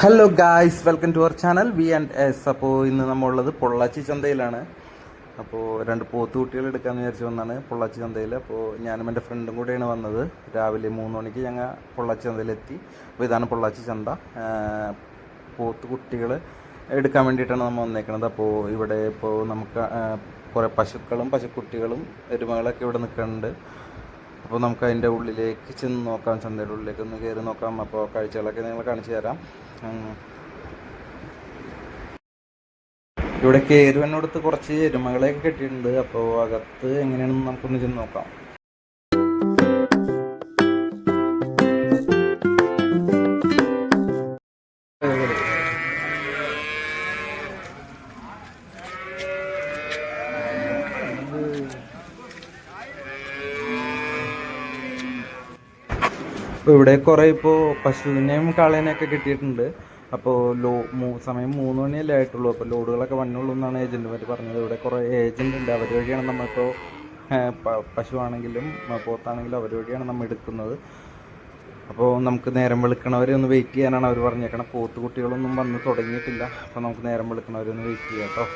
Hello guys welcome to our channel V and S അപ്പോൾ ഇന്ന് നമ്മളുള്ളത് പൊള്ളാച്ചി ചന്തയിലാണ്. അപ്പോൾ രണ്ട് പോത്തുകുട്ടികൾ എടുക്കാമെന്ന് വിചാരിച്ച് വന്നാണ് പൊള്ളാച്ചി ചന്തയിൽ അപ്പോൾ ഞാനും എന്റെ ഫ്രണ്ടും കൂടെയാണ് വന്നത്. രാവിലെ മൂന്ന് മണിക്ക് ഞങ്ങൾ പൊള്ളാച്ചി ചന്തയിലെത്തി. അപ്പോൾ ഇതാണ് പൊള്ളാച്ചി ചന്ത. പോത്തുകുട്ടികൾ എടുക്കാൻ വേണ്ടിയിട്ടാണ് നമ്മൾ വന്നേക്കുന്നത് അപ്പോൾ ഇവിടെ ഇപ്പോൾ നമുക്ക് കുറേ പശുക്കളും പശുക്കുട്ടികളും എരുമകളൊക്കെ ഇവിടെ നിൽക്കുന്നുണ്ട് അപ്പോൾ നമുക്ക് അതിന്റെ ഉള്ളിലേക്ക് ചെന്ന് നോക്കാം ചന്തയുടെ ഉള്ളിലേക്ക് ഒന്ന് കയറി നോക്കാം. അപ്പോൾ കാഴ്ചകളൊക്കെ നിങ്ങൾ കാണിച്ചു തരാം. ഇവിടെ കയറുവനടുത്ത് കുറച്ച് എരുമകളെയൊക്കെ കെട്ടിയിട്ടുണ്ട്. അപ്പോൾ അകത്ത് എങ്ങനെയാണെന്ന് നമുക്കൊന്ന് ചെന്ന് നോക്കാം. അപ്പോൾ ഇവിടെ കുറേ ഇപ്പോൾ പശുവിനെയും കാളേനെയൊക്കെ കിട്ടിയിട്ടുണ്ട്. അപ്പോൾ ലോ മൂ സമയം മൂന്ന് മണിയല്ലേ ആയിട്ടുള്ളൂ. അപ്പോൾ ലോഡുകളൊക്കെ വന്നുള്ളൂ എന്നാണ് ഏജന്റുമാർ പറഞ്ഞത്. ഇവിടെ കുറേ ഏജന്റ് ഉണ്ട്. അവർ വഴിയാണ് നമ്മളിപ്പോൾ പശുവാണെങ്കിലും പോത്താണെങ്കിലും അവർ വഴിയാണ് നമ്മൾ എടുക്കുന്നത്. അപ്പോൾ നമുക്ക് നേരം വെളുക്കണവരെ ഒന്ന് വെയിറ്റ് ചെയ്യാനാണ് അവർ പറഞ്ഞേക്കണം. പോത്ത് കുട്ടികളൊന്നും വന്ന് തുടങ്ങിയിട്ടില്ല. അപ്പോൾ നമുക്ക് നേരം വെളുക്കണവരെ ഒന്ന് വെയിറ്റ് ചെയ്യാം കേട്ടോ.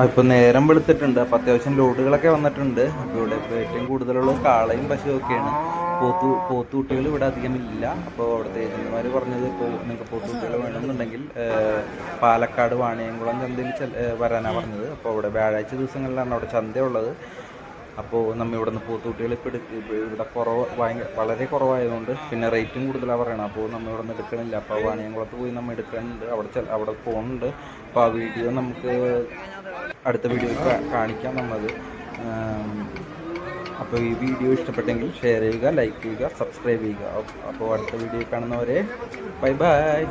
ഇപ്പോൾ നേരം വെളുത്തിട്ടുണ്ട്. അപ്പോൾ അത്യാവശ്യം ലോഡുകളൊക്കെ വന്നിട്ടുണ്ട്. അപ്പോൾ ഇവിടെ ഇപ്പോൾ ഏറ്റവും കൂടുതലുള്ള കാളയും പശുവും ഒക്കെയാണ്. പോത്തു പോത്തുകുട്ടികൾ ഇവിടെ അധികം ഇല്ല. അപ്പോൾ അവിടുത്തെ ഏജന്റുമാർ പറഞ്ഞത് ഇപ്പോൾ നിങ്ങൾക്ക് പോത്തുകുട്ടികൾ വേണമെന്നുണ്ടെങ്കിൽ പാലക്കാട് വാണിയംകുളം ചന്തയിൽ വരാനാണ് പറഞ്ഞത്. അപ്പോൾ അവിടെ വ്യാഴാഴ്ച ദിവസങ്ങളിലാണ് അവിടെ ചന്തയുള്ളത്. അപ്പോൾ നമ്മൾ ഇവിടെ നിന്ന് പോത്തുകുട്ടികൾ ഇപ്പോൾ ഇപ്പോൾ ഇവിടെ കുറവ് ഭയങ്കര വളരെ കുറവായതുകൊണ്ട് പിന്നെ റേറ്റും കൂടുതലാണ് പറയണം അപ്പോൾ നമ്മൾ ഇവിടെ നിന്ന് എടുക്കണില്ല. അപ്പോൾ വാണിയംകുളത്ത് പോയി നമ്മൾ എടുക്കുന്നുണ്ട് അവിടെ അവിടെ പോകുന്നുണ്ട് അപ്പോൾ ആ വീഡിയോ നമുക്ക് അടുത്ത വീഡിയോ കാണിക്കാം നമ്മളത് അപ്പോൾ ഈ വീഡിയോ ഇഷ്ടപ്പെട്ടെങ്കിൽ ഷെയർ ചെയ്യുക ലൈക്ക് ചെയ്യുക സബ്സ്ക്രൈബ് ചെയ്യുക. അപ്പോൾ അടുത്ത വീഡിയോ കാണുന്നവരെ ബൈ ബൈ